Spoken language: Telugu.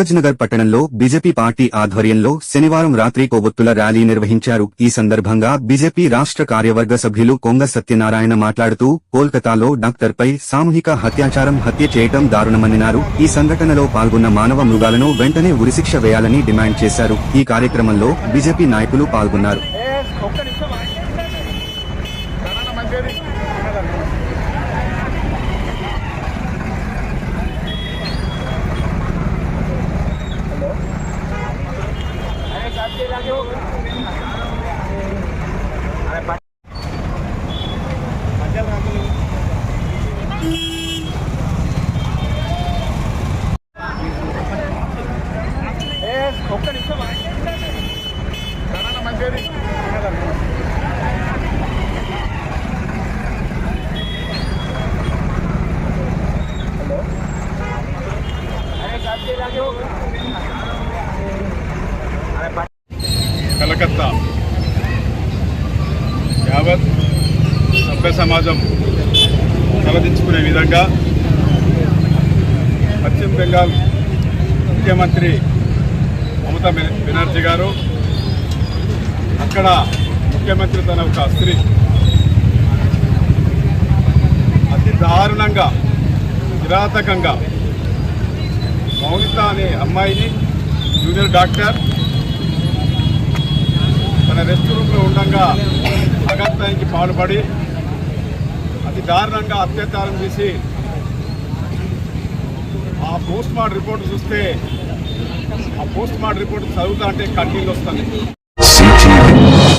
కాగజ్నగర్ పట్టణంలో బీజేపీ పార్టీ ఆధ్వర్యంలో శనివారం రాత్రి కొవ్వొత్తుల ర్యాలీ నిర్వహించారు. ఈ సందర్భంగా బీజేపీ రాష్ట్ర కార్యవర్గ సభ్యులు కొంగ సత్యనారాయణ మాట్లాడుతూ కోల్కతాలో డాక్టర్పై సామూహిక హత్యాచారం హత్య చేయటం దారుణమన్నారు. ఈ సంఘటనలో పాల్గొన్న మానవ మృగాలను వెంటనే ఉరిశిక్ష వేయాలని డిమాండ్ చేశారు. ఈ కార్యక్రమంలో బీజేపీ నాయకులు పాల్గొన్నారు. ఒక్క నిమిషం మంచిది ఒక్క నిమిషం మంచిది కలకత్తా. యావత్ సభ్య సమాజం తలదించుకునే విధంగా పశ్చిమ బెంగాల్ ముఖ్యమంత్రి మమతా బెనర్జీ గారు అక్కడ ముఖ్యమంత్రి తన ఒక స్త్రీ. అతి దారుణంగా కిరాతకంగా మౌనిత అనే అమ్మాయిని జూనియర్ డాక్టర్ తన రెస్ట్ రూమ్లో ఉండగా అగత్యానికి పాల్పడి అతి దారుణంగా అత్యాచారం చేసి ఆ పోస్ట్ మార్టం రిపోర్ట్ చూస్తే ఆ పోస్ట్ మార్టం రిపోర్ట్ చదువుతా అంటే కన్నీళ్ళు వస్తుంది